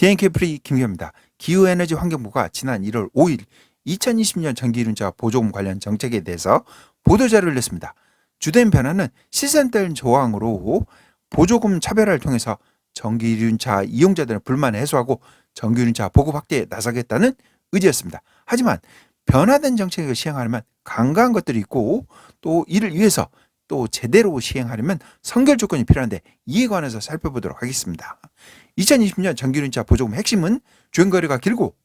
DNK 프리 김기현입니다. 기후에너지 환경부가 지난 1월 5일 2020년 전기이륜자 보조금 관련 정책에 대해서 보도자료를 냈습니다. 주된 변화는 시센텔 조항으로 보조금 차별화를 통해서 전기이륜차 이용자들의 불만을 해소하고 전기이륜차 보급 확대에 나서겠다는 의지였습니다. 하지만 변화된 정책을 시행하려면 간과한 것들이 있고 또 이를 위해서 또 제대로 시행하려면 선결 조건이 필요한데 이에 관해서 살펴보도록 하겠습니다. 2020년 전기륜차 보조금 핵심은 주행거리가 길고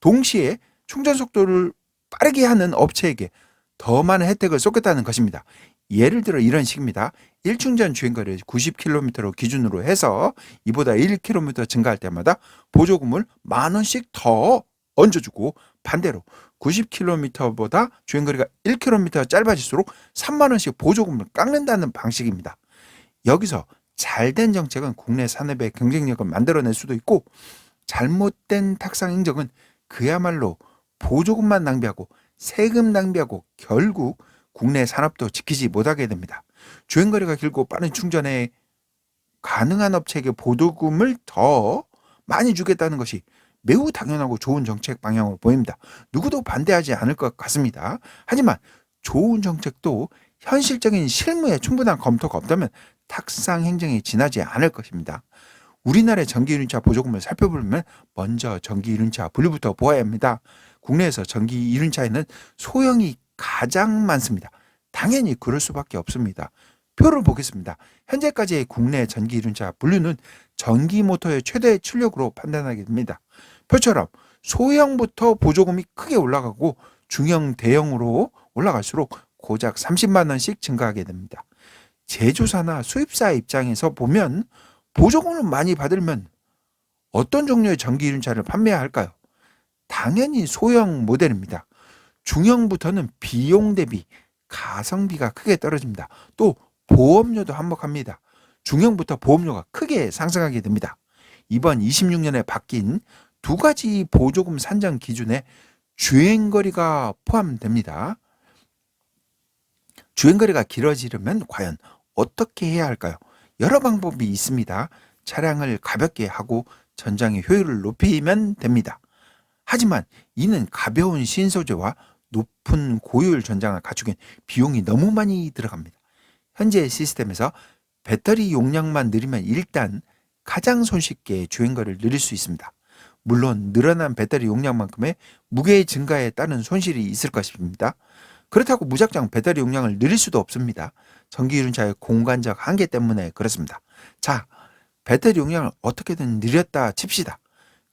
동시에 충전 속도를 빠르게 하는 업체에게 더 많은 혜택을 쏟겠다는 것입니다. 예를 들어 이런 식입니다. 1충전 주행거리 90km로 기준으로 해서 이보다 1km 증가할 때마다 보조금을 만 원씩 더 얹어주고 반대로 90km보다 주행거리가 1km 짧아질수록 3만 원씩 보조금을 깎는다는 방식입니다. 여기서 잘된 정책은 국내 산업의 경쟁력을 만들어낼 수도 있고 잘못된 탁상 행정은 그야말로 보조금만 낭비하고 세금 낭비하고 결국 국내 산업도 지키지 못하게 됩니다. 주행거리가 길고 빠른 충전에 가능한 업체에게 보조금을 더 많이 주겠다는 것이 매우 당연하고 좋은 정책 방향으로 보입니다. 누구도 반대하지 않을 것 같습니다. 하지만 좋은 정책도 현실적인 실무에 충분한 검토가 없다면 탁상 행정이 지나지 않을 것입니다. 우리나라의 전기이륜차 보조금을 살펴보면 먼저 전기이륜차 분류부터 보아야 합니다. 국내에서 전기이륜차에는 소형이 가장 많습니다. 당연히 그럴 수밖에 없습니다. 표를 보겠습니다. 현재까지의 국내 전기이륜차 분류는 전기 모터의 최대 출력으로 판단하게 됩니다. 표처럼 소형부터 보조금이 크게 올라가고 중형, 대형으로 올라갈수록 고작 30만 원씩 증가하게 됩니다. 제조사나 수입사 입장에서 보면 보조금을 많이 받으면 어떤 종류의 전기이륜차를 판매해야 할까요? 당연히 소형 모델입니다. 중형부터는 비용 대비 가성비가 크게 떨어집니다. 또 보험료도 한몫합니다. 중형부터 보험료가 크게 상승하게 됩니다. 이번 26년에 바뀐 두 가지 보조금 산정 기준에 주행거리가 포함됩니다. 주행거리가 길어지려면 과연 어떻게 해야 할까요? 여러 방법이 있습니다. 차량을 가볍게 하고 전장의 효율을 높이면 됩니다. 하지만 이는 가벼운 신소재와 높은 고효율 전장을 갖추긴 비용이 너무 많이 들어갑니다. 현재 시스템에서 배터리 용량만 늘리면 일단 가장 손쉽게 주행거리를 늘릴 수 있습니다. 물론 늘어난 배터리 용량만큼의 무게 증가에 따른 손실이 있을 것입니다. 그렇다고 무작정 배터리 용량을 늘릴 수도 없습니다. 전기이륜차의 공간적 한계 때문에 그렇습니다. 자, 배터리 용량을 어떻게든 늘렸다 칩시다.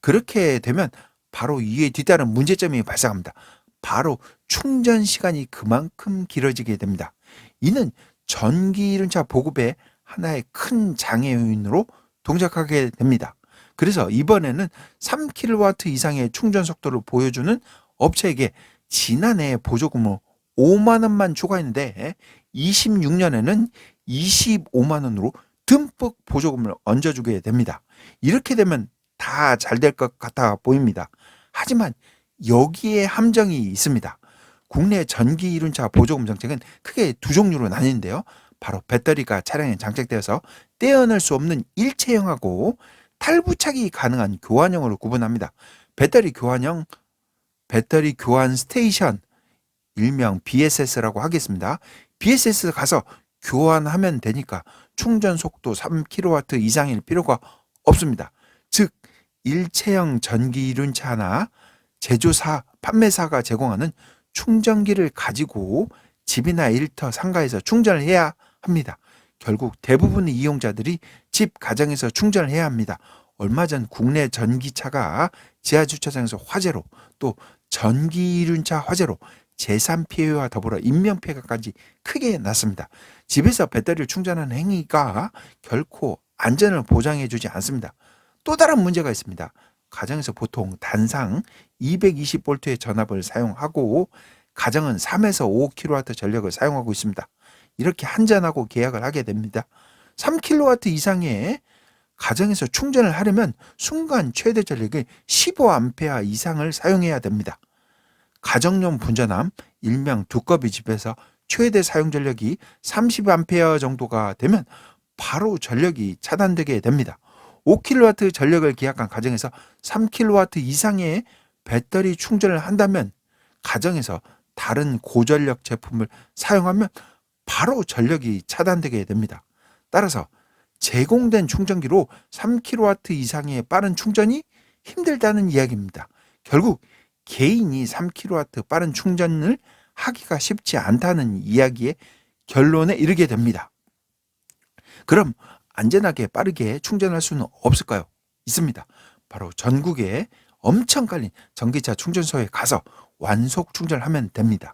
그렇게 되면 바로 이에 뒤따른 문제점이 발생합니다. 바로 충전 시간이 그만큼 길어지게 됩니다. 이는 전기이륜차 보급의 하나의 큰 장애 요인으로 동작하게 됩니다. 그래서 이번에는 3kW 이상의 충전 속도를 보여주는 업체에게 지난해 보조금을 5만 원만 추가했는데 26년에는 25만 원으로 듬뿍 보조금을 얹어주게 됩니다. 이렇게 되면 다 잘 될 것 같아 보입니다. 하지만 여기에 함정이 있습니다. 국내 전기 이륜차 보조금 정책은 크게 두 종류로 나뉘는데요. 바로 배터리가 차량에 장착되어서 떼어낼 수 없는 일체형하고 탈부착이 가능한 교환형으로 구분합니다. 배터리 교환형, 배터리 교환 스테이션, 일명 BSS라고 하겠습니다. BSS 가서 교환하면 되니까 충전 속도 3kW 이상일 필요가 없습니다. 즉, 일체형 전기 이륜차나 제조사, 판매사가 제공하는 충전기를 가지고 집이나 일터, 상가에서 충전을 해야 합니다. 결국 대부분의 이용자들이 집 가정에서 충전을 해야 합니다. 얼마 전 국내 전기차가 지하 주차장에서 화재로 또 전기 이륜차 화재로 재산 피해와 더불어 인명 피해가까지 크게 났습니다. 집에서 배터리를 충전하는 행위가 결코 안전을 보장해 주지 않습니다. 또 다른 문제가 있습니다. 가정에서 보통 단상 220V의 전압을 사용하고 가정은 3에서 5kW 전력을 사용하고 있습니다. 이렇게 한전하고 계약을 하게 됩니다. 3kW 이상의 가정에서 충전을 하려면 순간 최대 전력의 15A 이상을 사용해야 됩니다. 가정용 분전함 일명 두꺼비 집에서 최대 사용 전력이 30A 정도가 되면 바로 전력이 차단되게 됩니다. 5kW 전력을 계약한 가정에서 3kW 이상의 배터리 충전을 한다면 가정에서 다른 고전력 제품을 사용하면 바로 전력이 차단되게 됩니다. 따라서 제공된 충전기로 3kW 이상의 빠른 충전이 힘들다는 이야기입니다. 결국 개인이 3kW 빠른 충전을 하기가 쉽지 않다는 이야기의 결론에 이르게 됩니다. 그럼 안전하게 빠르게 충전할 수는 없을까요? 있습니다. 바로 전국에 엄청 깔린 전기차 충전소에 가서 완속 충전을 하면 됩니다.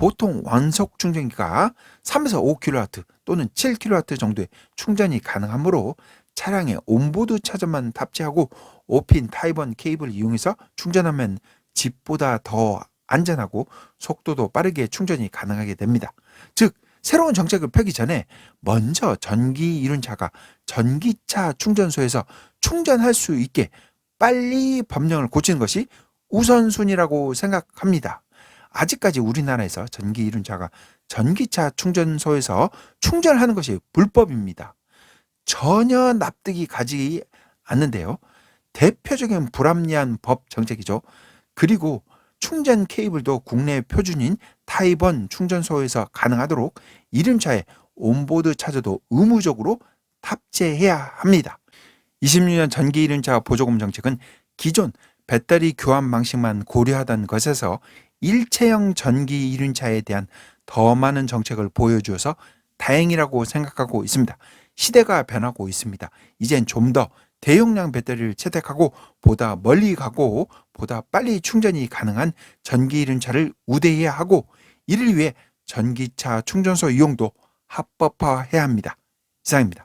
보통 완속 충전기가 3에서 5kW 또는 7kW 정도의 충전이 가능하므로 차량에 온보드 차저만 탑재하고 5핀 타입1 케이블을 이용해서 충전하면 집보다 더 안전하고 속도도 빠르게 충전이 가능하게 됩니다. 즉 새로운 정책을 펴기 전에 먼저 전기 이륜차가 전기차 충전소에서 충전할 수 있게 빨리 법령을 고치는 것이 우선순위라고 생각합니다. 아직까지 우리나라에서 전기 이륜차가 전기차 충전소에서 충전하는 것이 불법입니다. 전혀 납득이 가지 않는데요. 대표적인 불합리한 법 정책이죠. 그리고 충전 케이블도 국내 표준인 타입 1 충전소에서 가능하도록 이륜차에 온보드 차저도 의무적으로 탑재해야 합니다. 26년 전기 이륜차 보조금 정책은 기존 배터리 교환 방식만 고려하던 것에서 일체형 전기 이륜차에 대한 더 많은 정책을 보여주어서 다행이라고 생각하고 있습니다. 시대가 변하고 있습니다. 이젠 좀 더 대용량 배터리를 채택하고 보다 멀리 가고 보다 빨리 충전이 가능한 전기 이륜차를 우대해야 하고 이를 위해 전기차 충전소 이용도 합법화해야 합니다. 이상입니다.